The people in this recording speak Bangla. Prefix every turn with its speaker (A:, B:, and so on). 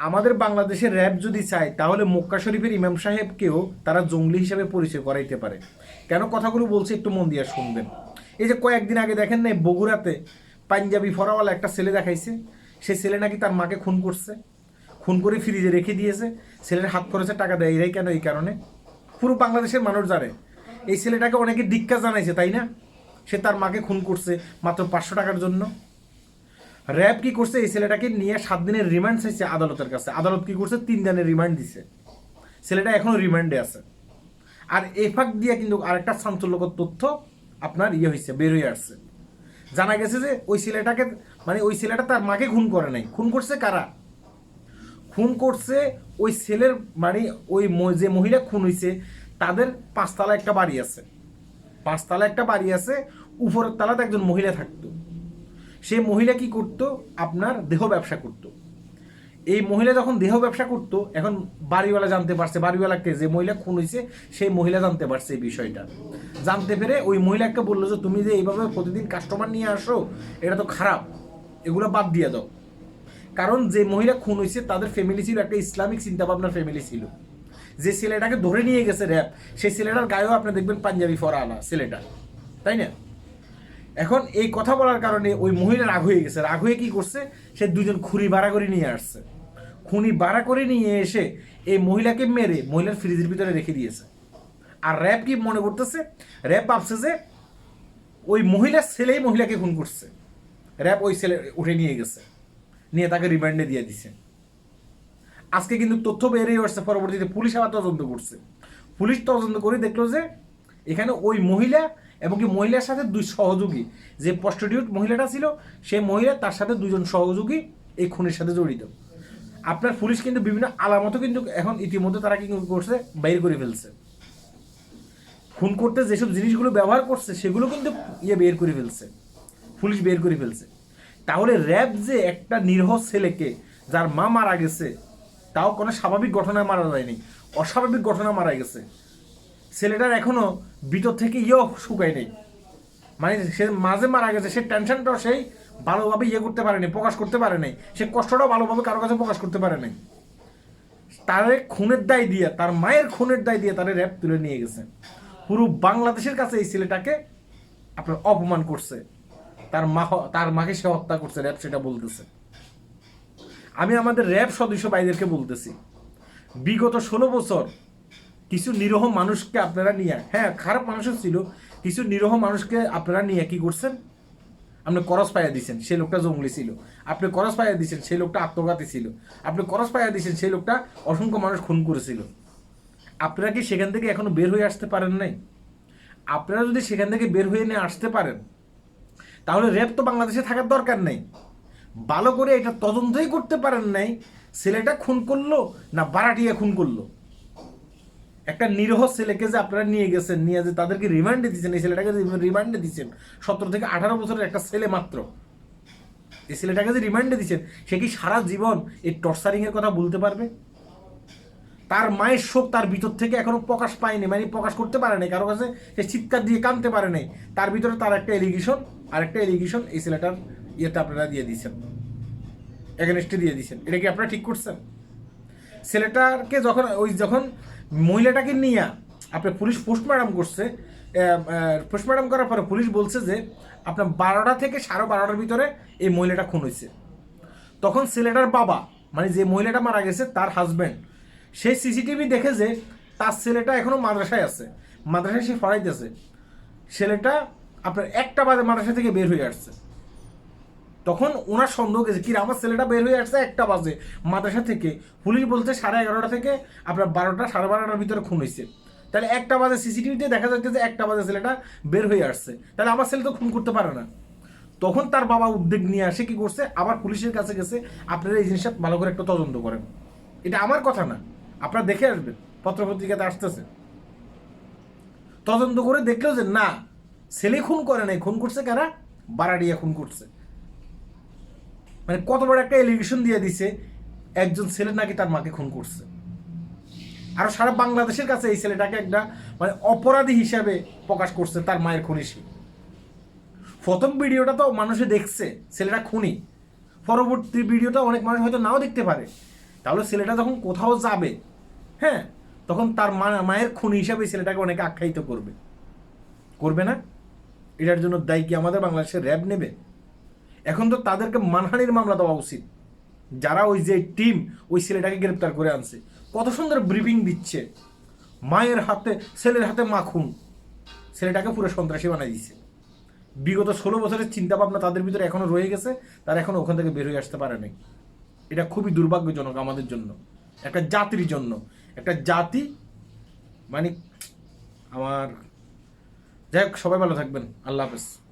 A: আমাদের বাংলাদেশের র্যাব যদি চায়, তাহলে মক্কা শরীফের ইমাম সাহেবকেও তারা জঙ্গলি হিসাবে পরিচয় করাইতে পারে। কেন কথাগুলো বলছে একটু মন দিয়ে শুনবেন। এই যে কয়েকদিন আগে দেখেন না বগুড়াতে পাঞ্জাবি ফরাওয়ালা একটা ছেলে দেখাইছে। সে ছেলে নাকি তার মাকে খুন করছে। খুন করে ফ্রিজে রেখে দিয়েছে। ছেলের হাত খরচে টাকা দেয় এরাই কেন এই কারণে? পুরো বাংলাদেশের মানুষ জানে। এই ছেলেটাকে অনেকে দীক্ষা জানাইছে, তাই না? সে তার মাকে খুন করছে মাত্র পাঁচশো টাকার জন্য। র্যাব কি করছে? এই ছেলেটাকে নিয়ে সাত দিনের রিমান্ড চাইছে আদালতের কাছে। আদালত কি করছে? তিন দিনের রিমান্ড দিছে। ছেলেটা এখনও রিমান্ডে আছে। আর এই ফাঁক দিয়ে কিন্তু আরেকটা চাঞ্চল্যকর তথ্য আপনার ইয়ে হয়েছে বের হয়ে আসছে। জানা গেছে যে ওই ছেলেটাকে মানে ওই ছেলেটা তার মাকে খুন করে নাই। খুন করছে কারা? খুন করছে ওই ছেলের মানে ওই যে মহিলা খুন হয়েছে তাদের পাঁচতলা একটা বাড়ি আছে। পাঁচতলা একটা বাড়ি আছে, উপরের তলাতে একজন মহিলা থাকতো। সেই মহিলা কি করতো? আপনার দেহ ব্যবসা করতো। এই মহিলা যখন দেহ ব্যবসা করতো, এখন বাড়িওয়ালা জানতে পারছে, বাড়িওয়ালাকে যে মহিলা খুন হয়েছে সেই মহিলা জানতে পারছে এই বিষয়টা। জানতে পেরে ওই মহিলাকে বলল যে, তুমি যে এইভাবে প্রতিদিন কাস্টমার নিয়ে আসো, এটা তো খারাপ। এগুলো বাদ দিয়ে দাও। কারণ যে মহিলা খুন হয়েছে তাদের ফ্যামিলি ছিল একটা ইসলামিক চিন্তাভাবনার ফ্যামিলি ছিল। যে ছেলেটাকে ধরে নিয়ে গেছে র্যাব সেই ছেলেটার গায়েও আপনি দেখবেন পাঞ্জাবি ফরা আনা ছেলেটা। তাই না? এখন এই কথা বলার কারণে ওই মহিলা রাগ হয়ে গেছে। রাগ হয়ে কি করছে? সে দুজন খুনি ভাড়া করে নিয়ে আসছে। খুনি ভাড়া করে নিয়ে এসে এই মহিলাকে মেরে মহিলার ফ্রিজের ভিতরে রেখে দিয়েছে। আর র্যাব কি মনে করতেছে? র্যাব ভাবছে যে ওই মহিলার ছেলেই মহিলাকে খুন করছে। র্যাব ওই ছেলে উঠে নিয়ে গেছে। নিয়ে তাকে রিমান্ডে দিয়ে দিছে। আজকে কিন্তু তথ্য বেরিয়ে আসছে, পরবর্তীতে পুলিশ আবার তদন্ত করছে। পুলিশ তদন্ত করে দেখল যে এখানে ওই মহিলা এবং কি মহিলার সাথে দুই সহযোগী। যে প্রস্টিটিউট মহিলাটা ছিল, সেই মহিলা তার সাথে দুজন সহযোগী এই খুনের সাথে জড়িত। আপনার পুলিশ কিন্তু বিভিন্ন আলামতও কিন্তু এখন ইতিমধ্যে তারা কি করছে, বাইর করে ফেলছে। খুন করতে যেসব জিনিসগুলো ব্যবহার করছে, সেগুলো কিন্তু ইয়ে বের করে ফেলছে। পুলিশ বের করে ফেলছে। তাহলে র্যাব যে একটা নিরহ ছেলেকে, যার মা মারা গেছে, তাও কোনো স্বাভাবিক ঘটনায় মারা যায়নি। অস্বাভাবিক ঘটনা মারা গেছে। ছেলেটার এখনও ভিতর থেকে ইয়েও শুকায় নেই। মানে সে মাঝে মারা গেছে, সে টেনশনটাও সেই ভালোভাবে ইয়ে করতে পারেনি, প্রকাশ করতে পারে নাই। সে কষ্টটাও ভালোভাবে কারও কাছে প্রকাশ করতে পারে নাই। তারে খুনের দায় দিয়ে, তার মায়ের খুনের দায় দিয়ে তারে র্যাব তুলে নিয়ে গেছে। পুরো বাংলাদেশের কাছে এই ছেলেটাকে আপনার অপমান করছে। তার মা তার মাকে সে হত্যা করছে, র্যাব সেটা বলতেছে। আমি আমাদের র্যাব সদস্য ভাইদেরকে বলতেছি, বিগত ষোলো বছর কিছু নিরহ মানুষকে আপনারা নিয়ে হ্যাঁ খারাপ মানুষও ছিল, কিছু নিরহ মানুষকে আপনারা নিয়ে কি করছেন? আপনি করস পাইয়া দিচ্ছেন সেই লোকটা জঙ্গলি ছিল। আপনি করস পাইয়া দিচ্ছেন সেই লোকটা আত্মঘাতী ছিল। আপনি করস পাইয়া দিচ্ছেন সেই লোকটা অসংখ্য মানুষ খুন করেছিল। আপনারা কি সেখান থেকে এখনও বের হয়ে আসতে পারেন নাই? আপনারা যদি সেখান থেকে বের হয়ে নিয়ে আসতে পারেন, তাহলে র্যাব তো বাংলাদেশে থাকার দরকার নেই। ভালো করে এটা তদন্তই করতে পারেন নাই, ছেলেটা খুন করল না বারাটিয়া খুন করল। একটা নিরহ ছেলেকে যে আপনারা নিয়ে গেছেন, নিয়ে যে তাদেরকে রিমান্ডে দিচ্ছেন এই ছেলেটাকে রিমান্ডে দিচ্ছেন, সতেরো থেকে আঠারো বছরের একটা ছেলে মাত্র। এই ছেলেটাকে যে রিমান্ডে দিচ্ছেন, সে কি সারা জীবন এই টর্চারিং এর কথা বলতে পারবে? তার মায়ের শোক তার ভিতর থেকে এখনও প্রকাশ পায়নি মানে প্রকাশ করতে পারে নাই, কারও কাছে সে চিৎকার দিয়ে কাঁদতে পারে নাই। তার ভিতরে তার একটা এলিগেশন আর একটা এলিগেশন এই ছেলেটার ইয়েতে আপনারা দিয়ে দিয়েছেন এগেনস্টে দিয়ে দিয়েছেন এটা কি আপনারা ঠিক করছেন? ছেলেটাকে যখন ওই যখন মহিলাটাকে নিয়ে আপনার পুলিশ পোস্টমার্টম করছে পোস্টমার্টম করার পরে পুলিশ বলছে যে আপনার বারোটা থেকে সাড়ে বারোটার ভিতরে এই মহিলাটা খুন হয়েছে। তখন ছেলেটার বাবা মানে যে মহিলাটা মারা গেছে তার হাজব্যান্ড সেই সিসিটিভি দেখে যে তার ছেলেটা এখনও মাদ্রাসায় আছে, মাদ্রাসায় সে পড়াইতেছে। ছেলেটা আপনার একটা বাজে মাদ্রাসা থেকে বের হয়ে আসছে। তখন ওনার সন্দেহ গেছে কি রে, আমার ছেলেটা বের হয়ে আসছে একটা বাজে। মাদ্রাসা থেকে পুলিশ বলছে সাড়ে এগারোটা থেকে আপনার বারোটা সাড়ে বারোটার ভিতরে খুন হয়েছে। তাহলে একটা বাজে সিসিটিভিতে দেখা যাচ্ছে যে একটা বাজে ছেলেটা বের হয়ে আসছে। তাহলে আমার ছেলে তো খুন করতে পারে না। তখন তার বাবা উদ্বেগ নিয়ে আসে কি করছে? আবার পুলিশের কাছে গেছে আপনারা এই জিনিসটা ভালো করে একটা তদন্ত করেন। এটা আমার কথা না আপনারা দেখে আসবেন পত্রপত্রিকাতে আসতেছে। তদন্ত করে দেখল যে না ছেলে খুন করে নাই খুন করছে কারা? বারাডিয়া খুন করছে। মানে কত বড় একটা এলিগেশন দিয়ে দিছে, একজন ছেলে নাকি তার মাকে খুন করছে। আর সারা বাংলাদেশের কাছে এই ছেলেটাকে একটা মানে অপরাধী হিসাবে প্রকাশ করছে তার মায়ের খুনিসি প্রথম ভিডিওটা তো মানুষে দেখছে, ছেলেটা খুনি। পরবর্তী ভিডিওটা অনেক মানুষ হয়তো নাও দেখতে পারে। তাহলে ছেলেটা যখন কোথাও যাবে হ্যাঁ তখন তার মা, মায়ের খুন হিসাবে ছেলেটাকে অনেকে আখ্যায়িত করবে। করবে না? এটার জন্য দায়ী কি আমাদের বাংলাদেশের র্যাব নেবে? এখন তো তাদেরকে মানহানির মামলা দেওয়া উচিত। যারা ওই যে টিম, ওই ছেলেটাকে গ্রেপ্তার করে আনছে। কত সুন্দর ব্রিফিং দিচ্ছে। মায়ের হাতে, ছেলের হাতে মাখুন। ছেলেটাকে পুরো সন্ত্রাসী বানাই দিচ্ছে বিগত ষোলো বছরের চিন্তা ভাবনা তাদের ভিতরে এখনও রয়ে গেছে। তারা এখনও ওখান থেকে বের হয়ে আসতে পারে নাই। এটা খুবই দুর্ভাগ্যজনক আমাদের জন্য। একটা জাতির জন্য। একটা জাতি মানে আমার যাই হোক, সবাই ভালো থাকবেন। আল্লাহ হাফেজ।